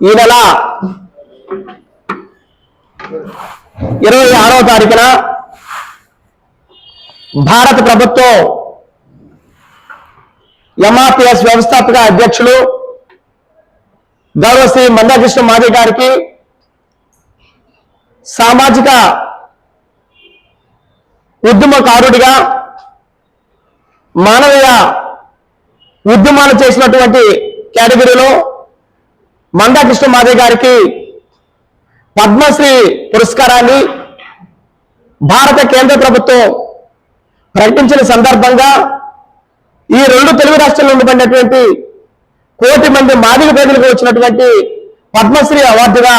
ఈ నెల ఇరవై ఆరవ తారీఖున భారత ప్రభుత్వం ఎంఆర్పిఎస్ వ్యవస్థాపక అధ్యక్షులు గౌరవ శ్రీ మందాకృష్ణ మాది గారికి సామాజిక ఉద్యమకారుడిగా మానవీయ ఉద్యమాలు చేసినటువంటి కేటగిరీలో మందాకృష్ణ మాదే గారికి పద్మశ్రీ పురస్కారాన్ని భారత కేంద్ర ప్రభుత్వం ప్రకటించిన సందర్భంగా ఈ రెండు తెలుగు రాష్ట్రాల్లో ఉండబడినటువంటి కోటి మంది మాదిక పేదలకు వచ్చినటువంటి పద్మశ్రీ అవార్డుగా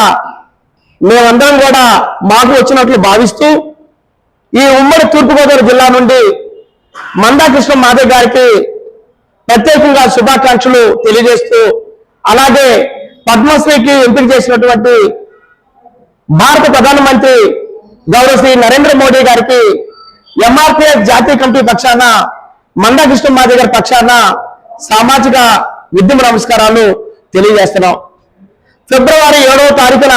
మేమందరం కూడా మాకు వచ్చినట్లు భావిస్తూ ఈ ఉమ్మడి తూర్పుగోదావరి జిల్లా నుండి మందాకృష్ణ మాదే గారికి ప్రత్యేకంగా శుభాకాంక్షలు తెలియజేస్తూ అలాగే పద్మశ్రీకి ఎంపిక చేసినటువంటి భారత ప్రధానమంత్రి గౌరవ శ్రీ నరేంద్ర మోడీ గారికి ఎంఆర్పిఎస్ జాతీయ కమిటీ పక్షాన మందాకృష్ణ మాదే గారి పక్షాన సామాజిక ఉద్యమ నమస్కారాలు తెలియజేస్తున్నాం. ఫిబ్రవరి ఏడవ తారీఖున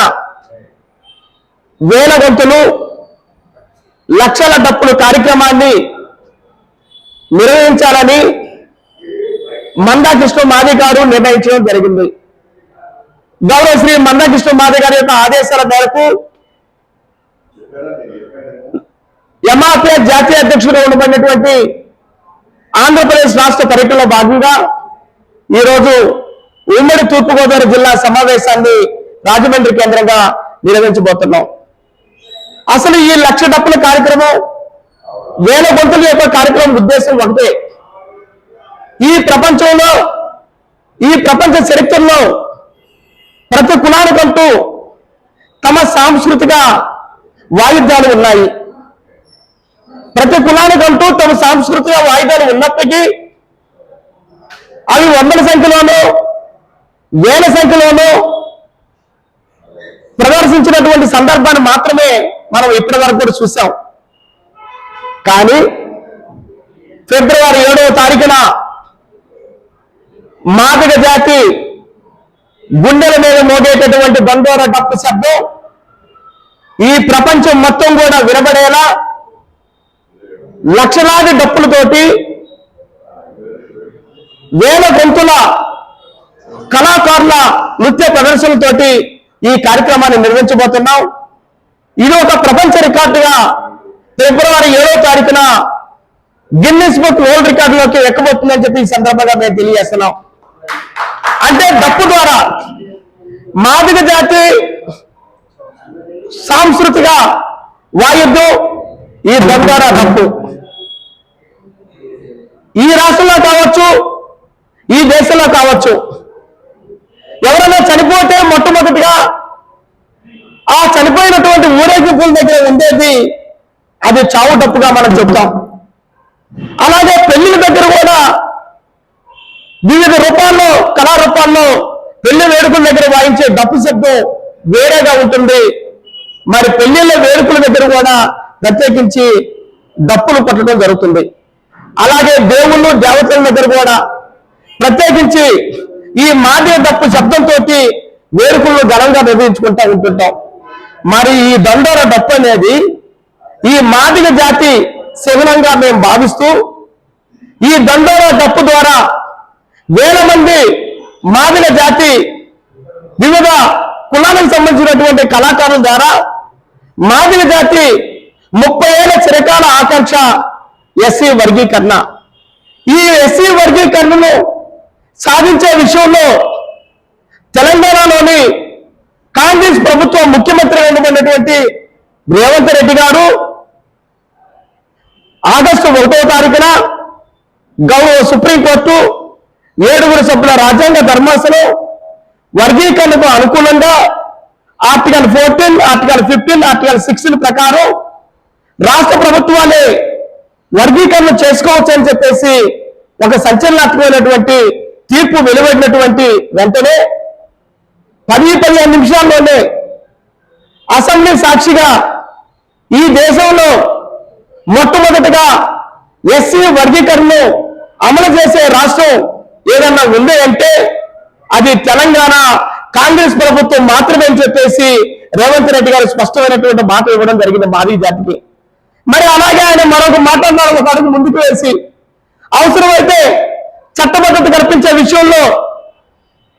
వేల గొంతులు లక్షల డప్పులు కార్యక్రమాన్ని నిర్వహించాలని మందాకృష్ణ మాది గారు నిర్ణయించడం జరిగింది. గౌరవ శ్రీ మందకృష్ణ మాధవ్ గారి యొక్క ఆదేశాల మేరకు ఎంఆర్పిఎస్ జాతీయ అధ్యక్షుడు ఉండబడినటువంటి ఆంధ్రప్రదేశ్ రాష్ట్ర పర్యటనలో భాగంగా ఈరోజు ఉమ్మడి తూర్పుగోదావరి జిల్లా సమావేశాన్ని రాజమండ్రి కేంద్రంగా నిర్వహించబోతున్నాం. అసలు ఈ లక్ష డప్పుల కార్యక్రమం వేల గొంతుల యొక్క కార్యక్రమం ఉద్దేశం ఒకటే. ఈ ప్రపంచంలో ఈ ప్రపంచ చరిత్రలో ప్రతి కులానికంటూ తమ సాంస్కృతిక వాయిద్యాలు ఉన్నాయి. ప్రతి కులానికంటూ తమ సాంస్కృతిక వాయిద్యాలు ఉన్నప్పటికీ అవి వందల సంఖ్యలోనూ వేల సంఖ్యలోనూ ప్రదర్శించినటువంటి సందర్భాన్ని మాత్రమే మనం ఇప్పటి వరకు కూడా చూసాం కానీ ఫిబ్రవరి ఏడవ తారీఖున మాదిగ జాతి గుండెల మీద మోగేటటువంటి బందోర డప్పు శబ్దం ఈ ప్రపంచం మొత్తం కూడా వినబడేలా లక్షలాది డప్పులతోటి వేల గొంతుల కళాకారుల నృత్య ప్రదర్శనలతోటి ఈ కార్యక్రమాన్ని నిర్వహించబోతున్నాం. ఇది ఒక ప్రపంచ రికార్డుగా ఫిబ్రవరి ఏడో తారీఖున గిన్నిస్ బుక్ వరల్డ్ రికార్డులోకి ఎక్కబోతుందని చెప్పి ఈ సందర్భంగా మేము తెలియజేస్తున్నాం. అంటే డప్పు ద్వారా మాదిగ జాతి సాంస్కృతిక వాయుద్యం ఈ ద్వారా డప్పు. ఈ రాష్ట్రంలో కావచ్చు ఈ దేశంలో కావచ్చు ఎవరైనా చనిపోతే మొట్టమొదటిగా ఆ చనిపోయినటువంటి ఊరేగింపుల దగ్గర ఉండేది అది చావు డప్పుగా మనం చెప్తాం. అలాగే పెళ్ళిల దగ్గర కూడా వివిధ రూపాల్లో కళారూపాల్లో పెళ్ళి వేడుకల దగ్గర వాయించే డప్పు శబ్దం వేరేగా ఉంటుంది. మరి పెళ్ళిళ్ళ వేడుకల దగ్గర కూడా ప్రత్యేకించి డప్పులు కొట్టడం జరుగుతుంది. అలాగే దేవుళ్ళు దేవతల దగ్గర కూడా ప్రత్యేకించి ఈ మాదే డప్పు శబ్దంతో వేడుకలను ఘనంగా నిర్వహించుకుంటూ ఉంటుంటాం. మరి ఈ దండోర డప్పు అనేది ఈ మాదిగ జాతి శగునంగా మేము భావిస్తూ ఈ దండోర డప్పు ద్వారా వేల మంది మాదిన జాతి వివిధ కులాలకు సంబంధించినటువంటి కళాకారుల ద్వారా మాదిన జాతి ముప్పై ఏళ్ళ చిరకాల ఆకాంక్ష ఎస్సీ వర్గీకరణ. ఈ ఎస్సీ వర్గీకరణను సాధించే విషయంలో తెలంగాణలోని కాంగ్రెస్ ప్రభుత్వం ముఖ్యమంత్రి అయినటువంటి రేవంత్ రెడ్డి గారు ఆగస్టు ఒకటో తారీఖున గౌరవ సుప్రీంకోర్టు ఏడుగురు సభ్యుల రాజ్యాంగ ధర్మాసనం వర్గీకరణకు అనుకూలంగా article fourteen article fifteen article sixteen ప్రకారం రాష్ట్ర ప్రభుత్వాలే వర్గీకరణ చేసుకోవచ్చు అని చెప్పేసి ఒక సంచలనాత్మకమైనటువంటి తీర్పు వెలువడినటువంటి వెంటనే పది పదిహేను నిమిషాల్లోనే అసెంబ్లీ సాక్షిగా ఈ దేశంలో మొట్టమొదటిగా ఎస్సీ వర్గీకరణను అమలు చేసే రాష్ట్రం ఏదన్నా ఉంది అంటే అది తెలంగాణ కాంగ్రెస్ ప్రభుత్వం మాత్రమే అని చెప్పేసి రేవంత్ రెడ్డి గారు స్పష్టమైనటువంటి మాట ఇవ్వడం జరిగింది మాది జాతికి. మరి అలాగే ఆయన మరొక మాట ఒక అడుగు ముందుకు వేసి అవసరమైతే చట్టబద్ధత కల్పించే విషయంలో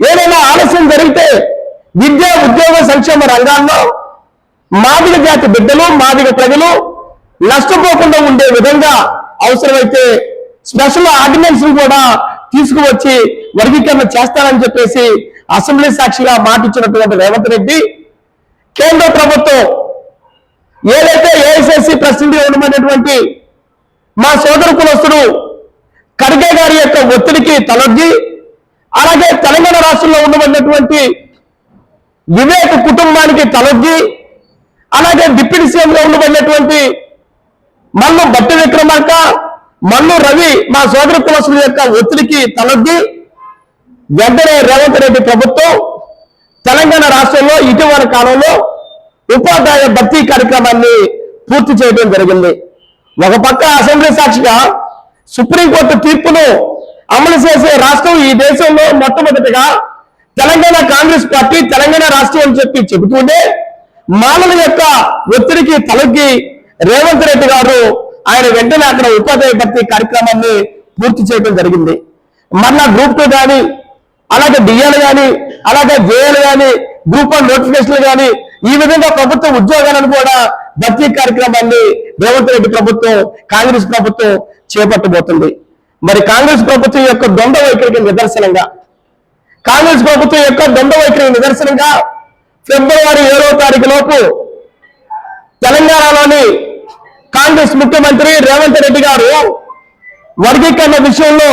ఏదైనా ఆలస్యం జరిగితే విద్యా ఉద్యోగ సంక్షేమ రంగాల్లో మాదిగ జాతి బిడ్డలు మాదిగ ప్రజలు నష్టపోకుండా ఉండే విధంగా అవసరమైతే స్పెషల్ ఆర్డినెన్స్ కూడా తీసుకువచ్చి వర్గీకరణ చేస్తానని చెప్పేసి అసెంబ్లీ సాక్షిగా మాటిచ్చినటువంటి రేవంత్ రెడ్డి కేంద్ర ప్రభుత్వం ఏదైతే ఏఐసిసి ప్రెసిడెంట్ ఉండమన్నటువంటి మా సోదర కులస్తుడు ఖర్గే గారి యొక్క ఒత్తిడికి తలొగ్గి అలాగే తెలంగాణ రాష్ట్రంలో ఉండబడినటువంటి వివేక కుటుంబానికి తలొగ్గి అలాగే డిప్యూటీ సీఎం గా ఉండబడినటువంటి మల్లు భట్టి విక్రమార్క మల్లు రవి మా సోదర కులసుల యొక్క ఒత్తిడికి తలొగ్గి వెంటనే రేవంత్ రెడ్డి ప్రభుత్వం తెలంగాణ రాష్ట్రంలో ఇటీవల కాలంలో ఉపాధ్యాయ భర్తీ కార్యక్రమాన్ని పూర్తి చేయడం జరిగింది. ఒక పక్క అసెంబ్లీ సాక్షిగా సుప్రీంకోర్టు తీర్పును అమలు చేసే రాష్ట్రం ఈ దేశంలో మొట్టమొదటిగా తెలంగాణ కాంగ్రెస్ పార్టీ తెలంగాణ రాష్ట్రం అని చెప్పి చెబుతూనే మానవుల యొక్క ఒత్తిడికి తలొగ్గి రేవంత్ రెడ్డి గారు ఆయన వెంటనే అక్కడ ఉపాధ్యాయ భర్తీ కార్యక్రమాన్ని పూర్తి చేయడం జరిగింది. మళ్ళా గ్రూప్ టూ కానీ అలాగే డిఎల్ కానీ అలాగే జేఎల్ కానీ గ్రూప్ వన్ నోటిఫికేషన్లు కానీ ఈ విధంగా ప్రభుత్వ ఉద్యోగాలను కూడా భర్తీ కార్యక్రమాన్ని రేవంత్ రెడ్డి ప్రభుత్వం కాంగ్రెస్ ప్రభుత్వం చేపట్టబోతుంది. మరి కాంగ్రెస్ ప్రభుత్వం యొక్క దొండ వైఖరికి నిదర్శనంగా కాంగ్రెస్ ప్రభుత్వం యొక్క దొండ వైఖరికి నిదర్శనంగా ఫిబ్రవరి ఏడవ తారీఖు లోపు తెలంగాణలోని కాంగ్రెస్ ముఖ్యమంత్రి రేవంత్ రెడ్డి గారు వర్గీకరణ విషయంలో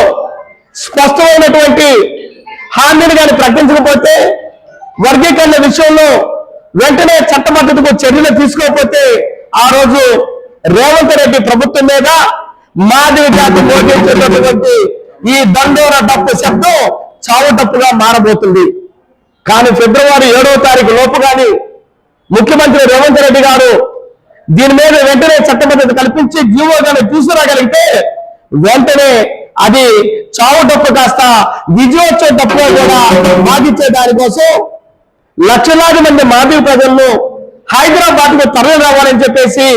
స్పష్టమైనటువంటి హామీని కానీ ప్రకటించకపోతే వర్గీకరణ విషయంలో వెంటనే చట్టబద్ధతకు చర్యలు తీసుకోకపోతే ఆ రోజు రేవంత్ రెడ్డి ప్రభుత్వం మీద మాదిరి జాతి మోగించేటటువంటి ఈ దండోర డప్పు శబ్దం చావు డప్పుగా మారబోతుంది. కానీ ఫిబ్రవరి ఏడవ తారీఖు లోపు కానీ ముఖ్యమంత్రి రేవంత్ రెడ్డి గారు దీని మీద వెంటనే చట్టబద్ధత కల్పించి జీవో కానీ తీసుకురాగలిగితే వెంటనే అది చావు డప్పు కాస్త విజయోత్సవ డప్పుగా కూడా బాధించే దానికోసం లక్షలాది మంది మాదిరి ప్రజలను హైదరాబాద్కు తరలి రావాలని చెప్పేసి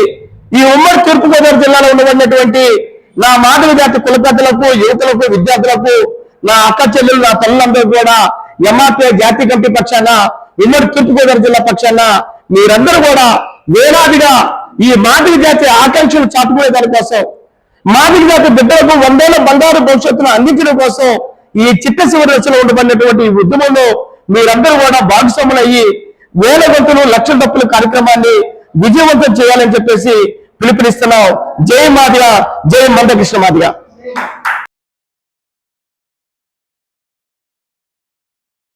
ఈ ఉమ్మడి తూర్పుగోదావరి జిల్లాలో ఉండబడినటువంటి నా మాధవ జాతి కుల యువకులకు యువతులకు విద్యార్థులకు నా అక్క చెల్లెలు నా తల్లులందరూ కూడా ఎంఆర్పీ జాతీయ కమిటీ పక్షాన ఉమ్మడి తూర్పుగోదావరి జిల్లా పక్షాన మీరందరూ కూడా వేలాదిగా ఈ మాదిరి జాతి ఆకాంక్షలు చాటుకునే దానికోసం మాదిరి జాతి బిడ్డలకు వందేళ్ళ బంగారు భవిష్యత్తును అందించడం కోసం ఈ చిట్ట చివరి దశలో ఉండబడినటువంటి ఈ ఉద్యమంలో మీరందరూ కూడా భాగస్వాములయ్యి వేల గంటలు లక్ష తప్పుల కార్యక్రమాన్ని విజయవంతం చేయాలని చెప్పేసి పిలుపునిస్తున్నాం. జై మాదిగా జై మందకృష్ణ మాదిగా.